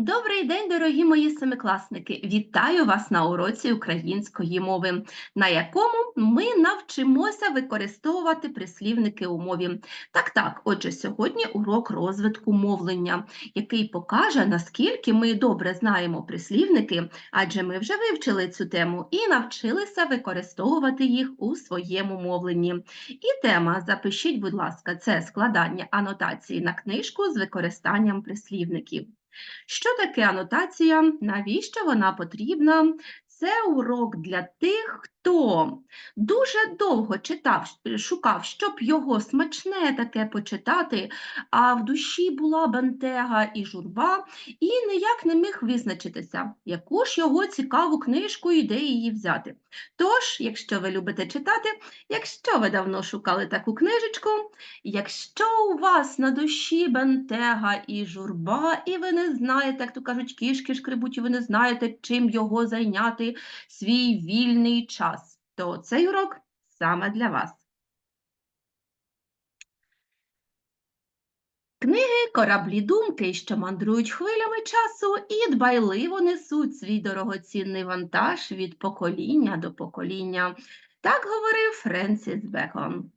Добрий день, дорогі мої семикласники! Вітаю вас на уроці української мови, на якому ми навчимося використовувати прислівники у мові. Так, так, отже, сьогодні урок розвитку мовлення, який покаже, наскільки ми добре знаємо прислівники, адже ми вже вивчили цю тему і навчилися використовувати їх у своєму мовленні. І тема, запишіть, будь ласка, це складання анотації на книжку з використанням прислівників. Що таке анотація? Навіщо вона потрібна? Це урок для тих, хто дуже довго читав, шукав, щоб його смачне таке почитати, а в душі була бентега і журба, і ніяк не міг визначитися, яку ж його цікаву книжку і де її взяти. Тож, якщо ви любите читати, якщо ви давно шукали таку книжечку, якщо у вас на душі бентега і журба, і ви не знаєте, як то кажуть, кішки шкребуть, і ви не знаєте, чим його зайняти свій вільний час, то цей урок саме для вас. Книги кораблі думки, що мандрують хвилями часу і дбайливо несуть свій дорогоцінний вантаж від покоління до покоління. Так говорив Френсіс Бекон.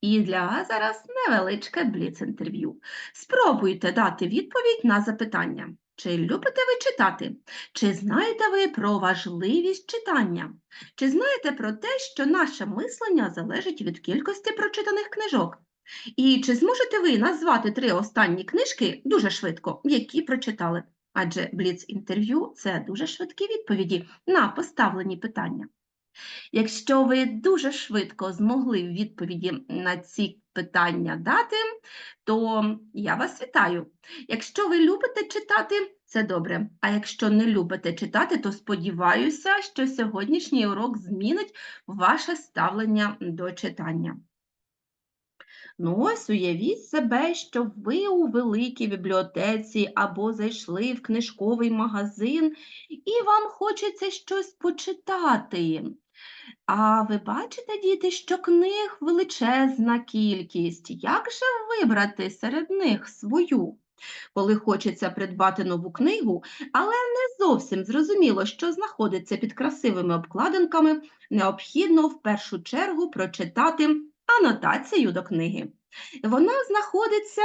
І для вас зараз невеличке бліц-інтерв'ю. Спробуйте дати відповідь на запитання. Чи любите ви читати? Чи знаєте ви про важливість читання? Чи знаєте про те, що наше мислення залежить від кількості прочитаних книжок? І чи зможете ви назвати три останні книжки дуже швидко, які прочитали? Адже бліц-інтерв'ю це дуже швидкі відповіді на поставлені питання. Якщо ви дуже швидко змогли відповіді на ці питання дати, то я вас вітаю. Якщо ви любите читати, це добре. А якщо не любите читати, то сподіваюся, що сьогоднішній урок змінить ваше ставлення до читання. Ну ось уявіть себе, що ви у великій бібліотеці або зайшли в книжковий магазин, і вам хочеться щось почитати. А ви бачите, діти, що книг величезна кількість. Як же вибрати серед них свою? Коли хочеться придбати нову книгу, але не зовсім зрозуміло, що знаходиться під красивими обкладинками, необхідно в першу чергу прочитати анотацію до книги. Вона знаходиться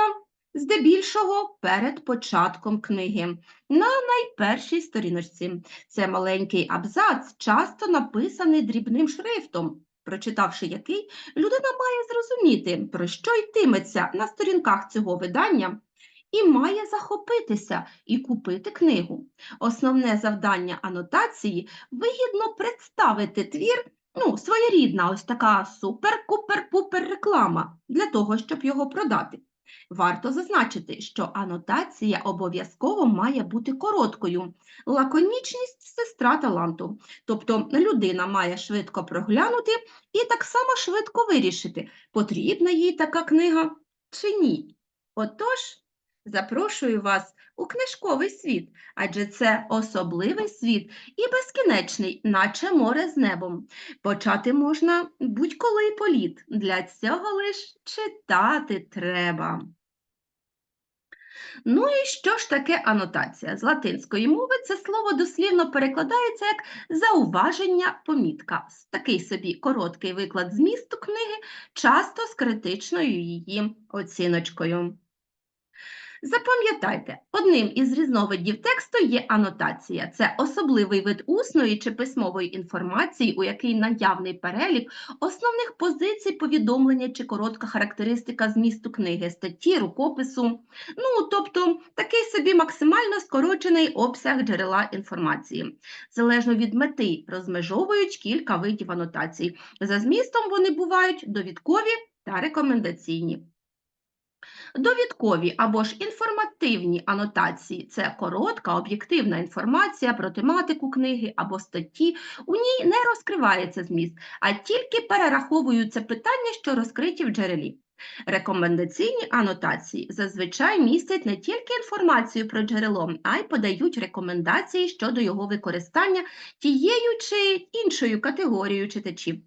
здебільшого перед початком книги на найпершій сторіночці. Це маленький абзац, часто написаний дрібним шрифтом, прочитавши який, людина має зрозуміти, про що йтиметься на сторінках цього видання. І має захопитися і купити книгу. Основне завдання анотації вигідно представити твір, ну, своєрідна, ось така супер-купер-пупер реклама для того, щоб його продати. Варто зазначити, що анотація обов'язково має бути короткою. Лаконічність сестра таланту. Тобто людина має швидко проглянути і так само швидко вирішити, потрібна їй така книга чи ні. Отож, запрошую вас у книжковий світ, адже це особливий світ і безкінечний, наче море з небом. Почати можна будь-коли політ. Для цього лиш читати треба. Ну і що ж таке анотація? З латинської мови це слово дослівно перекладається як зауваження, помітка. Такий собі короткий виклад змісту книги, часто з критичною її оціночкою. Запам'ятайте, одним із різновидів тексту є анотація. Це особливий вид усної чи письмової інформації, у якій наявний перелік основних позицій повідомлення чи коротка характеристика змісту книги, статті, рукопису. Ну, тобто такий собі максимально скорочений обсяг джерела інформації. Залежно від мети розмежовують кілька видів анотацій. За змістом вони бувають довідкові та рекомендаційні. Довідкові або ж інформативні анотації це коротка, об'єктивна інформація про тематику книги або статті. У ній не розкривається зміст, а тільки перераховуються питання, що розкриті в джерелі. Рекомендаційні анотації зазвичай містять не тільки інформацію про джерело, а й подають рекомендації щодо його використання тією чи іншою категорією читачів.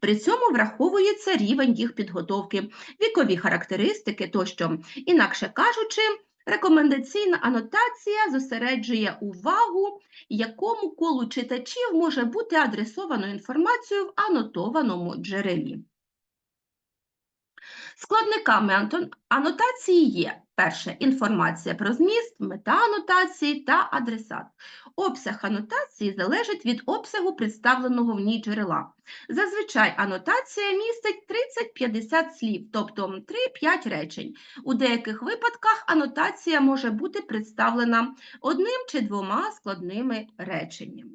При цьому враховується рівень їх підготовки, вікові характеристики тощо, інакше кажучи, Рекомендаційна анотація зосереджує увагу, якому колу читачів може бути адресовано інформацію в анотованому джерелі. Складниками анотації є перше інформація про зміст, мета анотації та адресат. Обсяг анотації залежить від обсягу представленого в ній джерела. Зазвичай анотація містить 30-50 слів, тобто 3-5 речень. У деяких випадках анотація може бути представлена одним чи двома складними реченнями.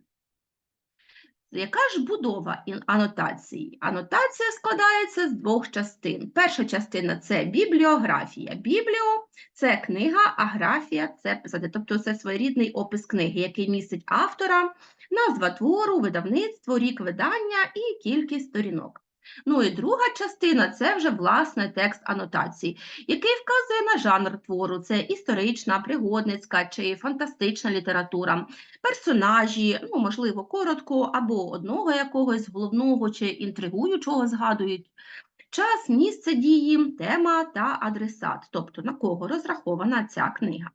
Яка ж будова анотації? Анотація складається з двох частин. Перша частина це бібліографія. Бібліо це книга, а графія це писати, тобто це своєрідний опис книги, який містить автора, назва твору, видавництво, рік видання і кількість сторінок. Ну і друга частина це вже власне текст анотації, який вказує на жанр твору: це історична, пригодницька чи фантастична література, персонажі, ну, можливо, коротко, або одного якогось головного чи інтригуючого згадують. Час, місце дії, тема та адресат, тобто на кого розрахована ця книга.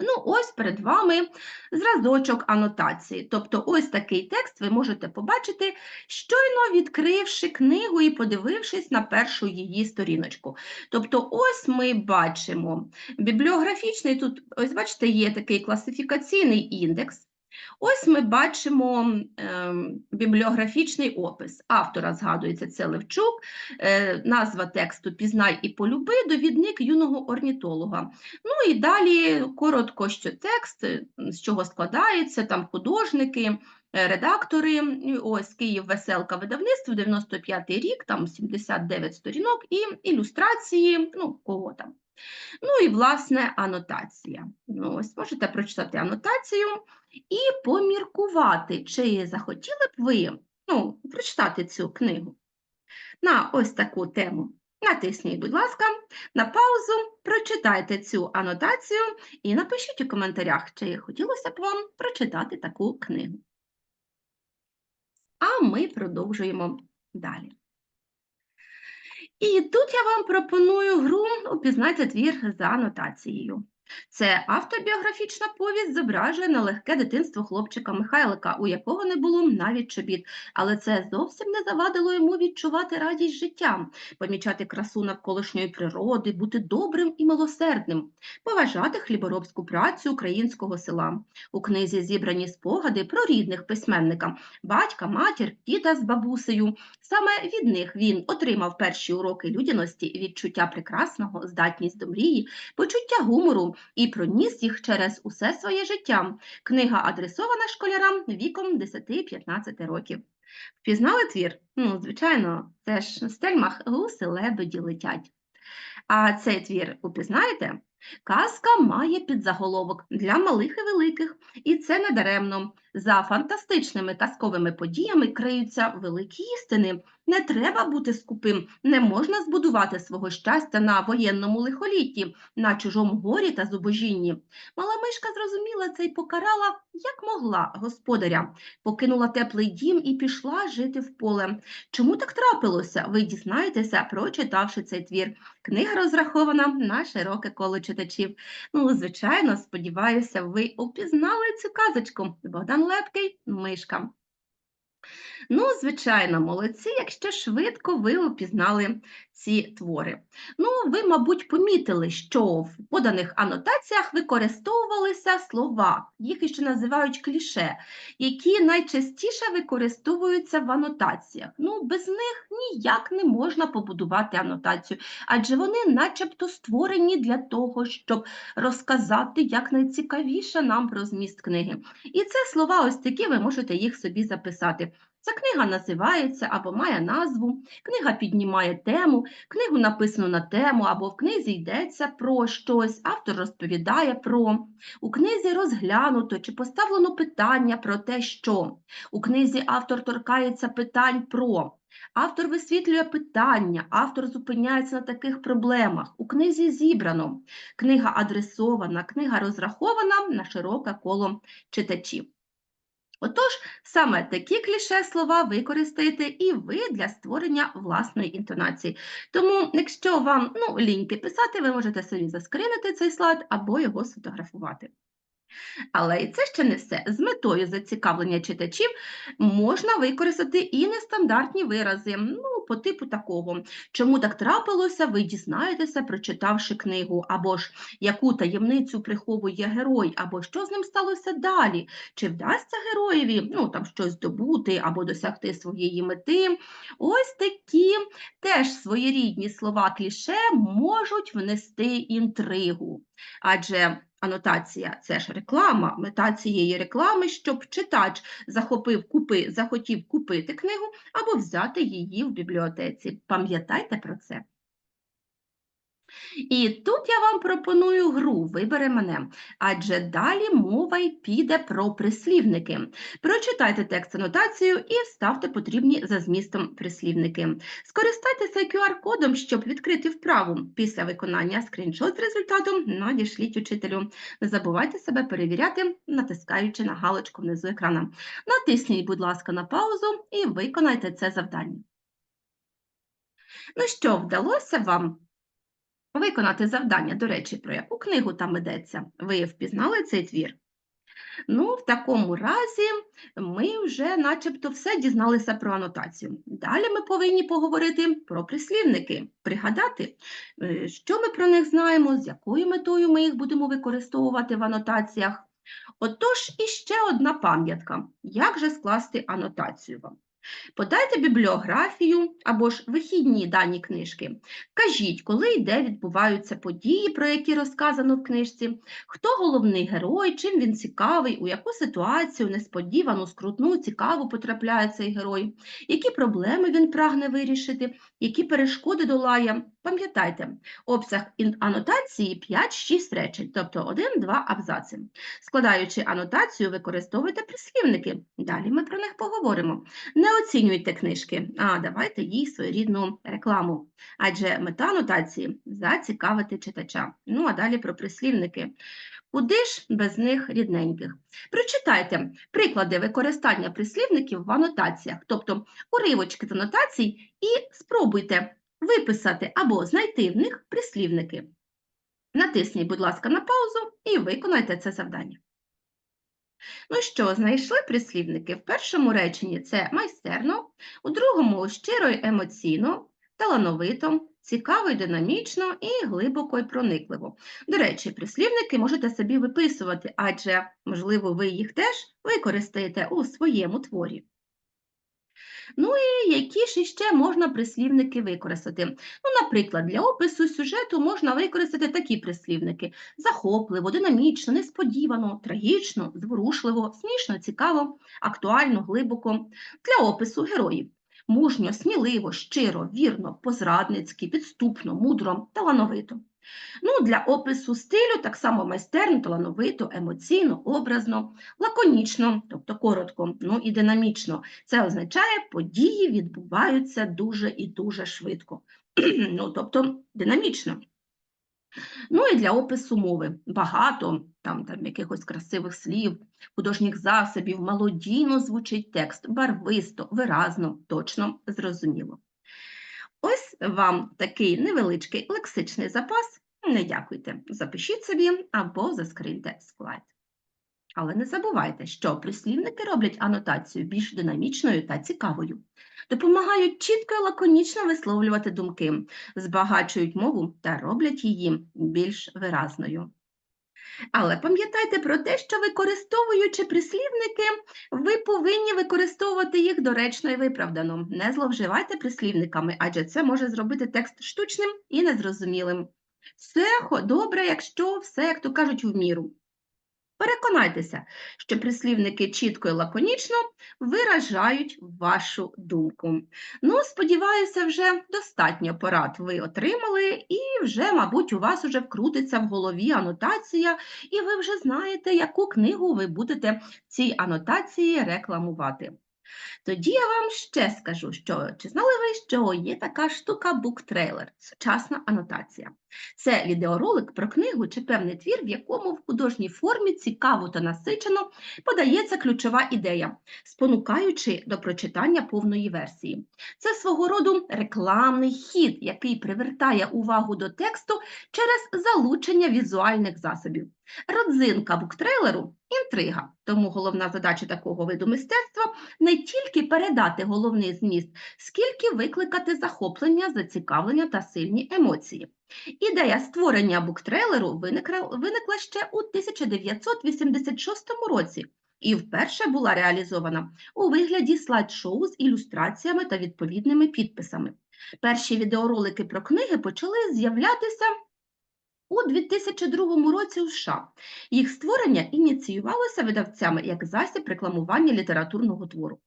Ну, ось перед вами зразочок анотації. Тобто, ось такий текст ви можете побачити, щойно відкривши книгу і подивившись на першу її сторіночку. Тобто, ось ми бачимо бібліографічний, тут, ось бачите, є такий класифікаційний індекс. Ось ми бачимо ем, бібліографічний опис. Автора згадується це Левчук, е, назва тексту Пізнай і полюби, довідник юного орнітолога. Ну і далі коротко, що текст, з чого складається, там художники, е, редактори, ось Київ Веселка видавництво, 95-й рік, там 79 сторінок, і ілюстрації, ну, кого там. Ну і, власне, анотація. Ну, ось можете прочитати анотацію і поміркувати, чи захотіли б ви ну, прочитати цю книгу на ось таку тему. Натисніть, будь ласка, на паузу, прочитайте цю анотацію і напишіть у коментарях, чи хотілося б вам прочитати таку книгу. А ми продовжуємо далі. І тут я вам пропоную гру «Упізнайте твір за анотацією. Це автобіографічна повість зображує нелегке дитинство хлопчика Михайлика, у якого не було навіть чобіт, але це зовсім не завадило йому відчувати радість життя, помічати красу навколишньої природи, бути добрим і милосердним, поважати хліборобську працю українського села. У книзі зібрані спогади про рідних письменника, батька, матір, діда з бабусею. Саме від них він отримав перші уроки людяності, відчуття прекрасного, здатність до мрії, почуття гумору і проніс їх через усе своє життя. Книга адресована школярам віком 10-15 років. Впізнали твір? Ну, звичайно, це ж стельмах гуси лебеді летять. А цей твір упізнаєте? Казка має підзаголовок для малих і великих, і це не даремно. За фантастичними казковими подіями криються великі істини. Не треба бути скупим, не можна збудувати свого щастя на воєнному лихолітті, на чужому горі та зубожінні. Мала мишка зрозуміла це й покарала, як могла, господаря, покинула теплий дім і пішла жити в поле. Чому так трапилося? Ви дізнаєтеся, прочитавши цей твір. Книга розрахована на широке коло читачів. Ну, звичайно, сподіваюся, ви упізнали цю казочку. Богдан Лепкий, мишка. Ну, звичайно, молодці, якщо швидко ви упізнали ці твори. Ну, ви, мабуть, помітили, що в поданих анотаціях використовувалися слова, їх іще називають кліше, які найчастіше використовуються в анотаціях. Ну, без них ніяк не можна побудувати анотацію, адже вони начебто створені для того, щоб розказати якнайцікавіше нам про зміст книги. І це слова ось такі, ви можете їх собі записати. Ця книга називається або має назву, книга піднімає тему, книгу написано на тему, або в книзі йдеться про щось, автор розповідає про. У книзі розглянуто чи поставлено питання про те, що. У книзі автор торкається питань про. Автор висвітлює питання, автор зупиняється на таких проблемах. У книзі зібрано. Книга адресована, книга розрахована на широке коло читачів. Отож, саме такі кліше слова використаєте і ви для створення власної інтонації. Тому, якщо вам ну, ліньки писати, ви можете собі заскринити цей слайд або його сфотографувати. Але і це ще не все. З метою зацікавлення читачів можна використати і нестандартні вирази, ну, по типу такого. Чому так трапилося, ви дізнаєтеся, прочитавши книгу, або ж яку таємницю приховує герой, або що з ним сталося далі, чи вдасться героєві ну, там, щось здобути або досягти своєї мети. Ось такі теж своєрідні слова кліше можуть внести інтригу. Адже Анотація це ж реклама, мета цієї реклами, щоб читач захопив, купи, захотів купити книгу або взяти її в бібліотеці. Пам'ятайте про це. І тут я вам пропоную гру «Вибери мене», адже далі мова й піде про прислівники. Прочитайте текст анотацію і вставте потрібні за змістом прислівники. Скористайтеся QR-кодом, щоб відкрити вправу. Після виконання скріншот з результатом надішліть учителю. Не забувайте себе перевіряти, натискаючи на галочку внизу екрана. Натисніть, будь ласка, на паузу і виконайте це завдання. Ну що, вдалося вам Виконати завдання, до речі, про яку книгу там йдеться? Ви впізнали цей твір? Ну, в такому разі ми вже начебто все дізналися про анотацію. Далі ми повинні поговорити про прислівники, пригадати, е, що ми про них знаємо, з якою метою ми їх будемо використовувати в анотаціях. Отож, іще одна пам'ятка. Як же скласти анотацію вам? Подайте бібліографію або ж вихідні дані книжки. Кажіть, коли і де відбуваються події, про які розказано в книжці, хто головний герой, чим він цікавий, у яку ситуацію, несподівану, скрутну, цікаву потрапляє цей герой, які проблеми він прагне вирішити, які перешкоди долає. Пам'ятайте, обсяг анотації 5-6 речень, тобто 1-2 абзаци. Складаючи анотацію, використовуйте прислівники. Далі ми про них поговоримо. Не оцінюйте книжки, а давайте їй своєрідну рекламу. Адже мета анотації зацікавити читача. Ну а далі про прислівники. Куди ж без них рідненьких? Прочитайте приклади використання прислівників в анотаціях, тобто уривочки з анотацій, і спробуйте виписати або знайти в них прислівники. Натисніть, будь ласка, на паузу і виконайте це завдання. Ну що, знайшли прислівники? В першому реченні це майстерно, у другому щиро й емоційно, талановито, цікаво й динамічно і глибоко й проникливо. До речі, прислівники можете собі виписувати, адже, можливо, ви їх теж використаєте у своєму творі. Ну і які ж іще можна прислівники використати? Ну, Наприклад, для опису сюжету можна використати такі прислівники: захопливо, динамічно, несподівано, трагічно, зворушливо, смішно, цікаво, актуально, глибоко. Для опису героїв. Мужньо, сміливо, щиро, вірно, позрадницьки, підступно, мудро, талановито. Ну, Для опису стилю так само майстерно, талановито, емоційно, образно, лаконічно, тобто коротко, ну і динамічно. Це означає, події відбуваються дуже і дуже швидко, ну, тобто динамічно. Ну і для опису мови багато там, там якихось красивих слів, художніх засобів, мелодійно звучить текст, барвисто, виразно, точно, зрозуміло. Ось вам такий невеличкий лексичний запас. Не дякуйте, запишіть собі або заскриньте слайд. Але не забувайте, що прислівники роблять анотацію більш динамічною та цікавою, допомагають чітко і лаконічно висловлювати думки, збагачують мову та роблять її більш виразною. Але пам'ятайте про те, що використовуючи прислівники, ви повинні використовувати їх доречно і виправдано. Не зловживайте прислівниками, адже це може зробити текст штучним і незрозумілим. Все добре, якщо все, як то кажуть, в міру. Переконайтеся, що прислівники чітко і лаконічно виражають вашу думку. Ну, сподіваюся, вже достатньо порад ви отримали, і вже, мабуть, у вас вже вкрутиться в голові анотація, і ви вже знаєте, яку книгу ви будете цій анотації рекламувати. Тоді я вам ще скажу, що чи знали ви, що є така штука буктрейлер, сучасна анотація. Це відеоролик про книгу чи певний твір, в якому в художній формі цікаво та насичено подається ключова ідея, спонукаючи до прочитання повної версії. Це свого роду рекламний хід, який привертає увагу до тексту через залучення візуальних засобів. Родзинка буктрейлеру інтрига. Тому головна задача такого виду мистецтва не тільки передати головний зміст, скільки викликати захоплення, зацікавлення та сильні емоції. Ідея створення буктрейлеру виникла, ще у 1986 році і вперше була реалізована у вигляді слайд-шоу з ілюстраціями та відповідними підписами. Перші відеоролики про книги почали з'являтися у 2002 році у США. Їх створення ініціювалося видавцями як засіб рекламування літературного твору.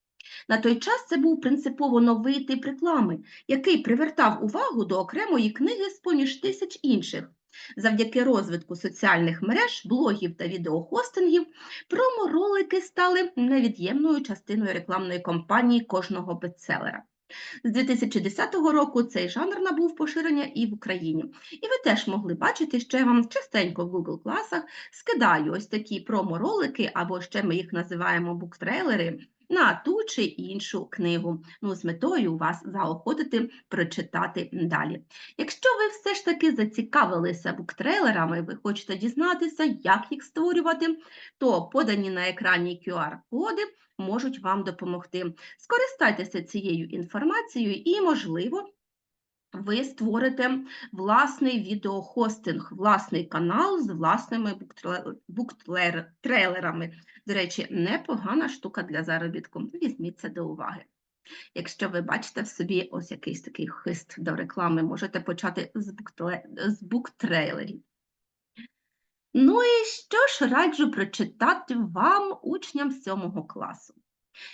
На той час це був принципово новий тип реклами, який привертав увагу до окремої книги з-поміж тисяч інших. Завдяки розвитку соціальних мереж, блогів та відеохостингів, промо-ролики стали невід'ємною частиною рекламної кампанії кожного бестселера. З 2010 року цей жанр набув поширення і в Україні. І ви теж могли бачити, що я вам частенько в Google класах скидаю ось такі промо-ролики, або ще ми їх називаємо буктрейлери, на ту чи іншу книгу, ну, з метою вас заохотити прочитати далі. Якщо ви все ж таки зацікавилися буктрейлерами, ви хочете дізнатися, як їх створювати, то подані на екрані QR-коди можуть вам допомогти. Скористайтеся цією інформацією і, можливо, ви створите власний відеохостинг, власний канал з власними буктрейлерами. До речі, непогана штука для заробітку. Візьміть це до уваги. Якщо ви бачите в собі ось якийсь такий хист до реклами, можете почати з буктрейлерів. Ну і що ж раджу прочитати вам, учням 7 класу?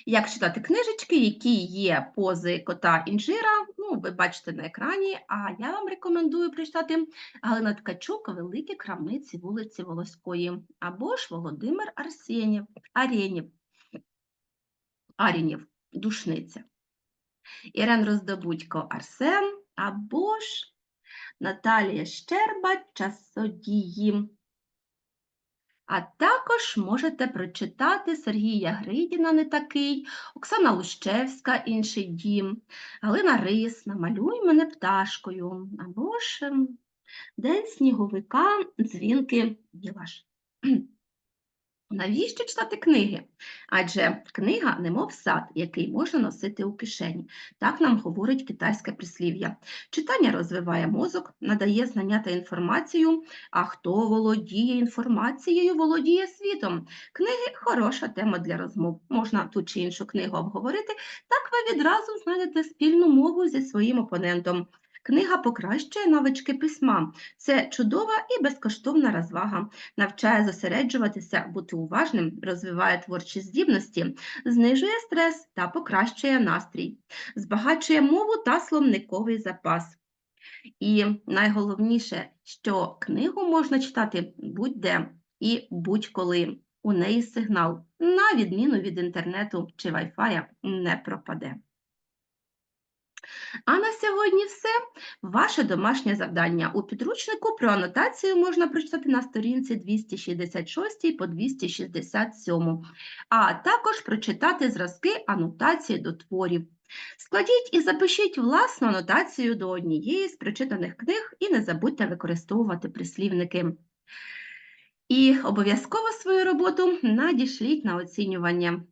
Як читати книжечки, які є пози кота інжира, ну, ви бачите на екрані, а я вам рекомендую прочитати Галина Ткачук Великі крамниці вулиці Волоської або ж Володимир Арсенів, Арєнів, Арінів, Душниця. Ірен Роздобудько Арсен або ж Наталія Щерба Часодії. А також можете прочитати Сергія Гридіна не такий, Оксана Лущевська, інший дім, Галина Рис, намалюй мене пташкою, або ж ем, День сніговика, дзвінки Білаш. Навіщо читати книги? Адже книга немов сад, який можна носити у кишені. Так нам говорить китайське прислів'я. Читання розвиває мозок, надає знання та інформацію, а хто володіє інформацією, володіє світом. Книги хороша тема для розмов. Можна ту чи іншу книгу обговорити, так ви відразу знайдете спільну мову зі своїм опонентом. Книга покращує навички письма. Це чудова і безкоштовна розвага, навчає зосереджуватися, бути уважним, розвиває творчі здібності, знижує стрес та покращує настрій, збагачує мову та словниковий запас. І найголовніше, що книгу можна читати будь-де і будь-коли. У неї сигнал, на відміну від інтернету чи вайфая, не пропаде. А на сьогодні все. Ваше домашнє завдання. У підручнику про анотацію можна прочитати на сторінці 266 по 267, а також прочитати зразки анотації до творів. Складіть і запишіть власну анотацію до однієї з прочитаних книг і не забудьте використовувати прислівники. І обов'язково свою роботу надішліть на оцінювання.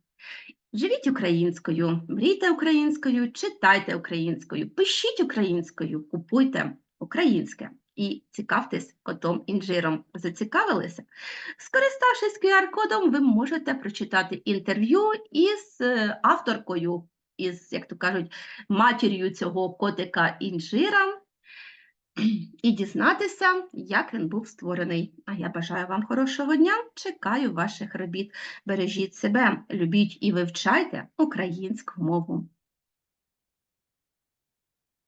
Живіть українською, мрійте українською, читайте українською, пишіть українською, купуйте українське і цікавтесь котом інжиром. Зацікавилися? Скориставшись QR-кодом, ви можете прочитати інтерв'ю із е, авторкою, із, як то кажуть, матір'ю цього котика інжира і дізнатися, як він був створений. А я бажаю вам хорошого дня, чекаю ваших робіт. Бережіть себе, любіть і вивчайте українську мову.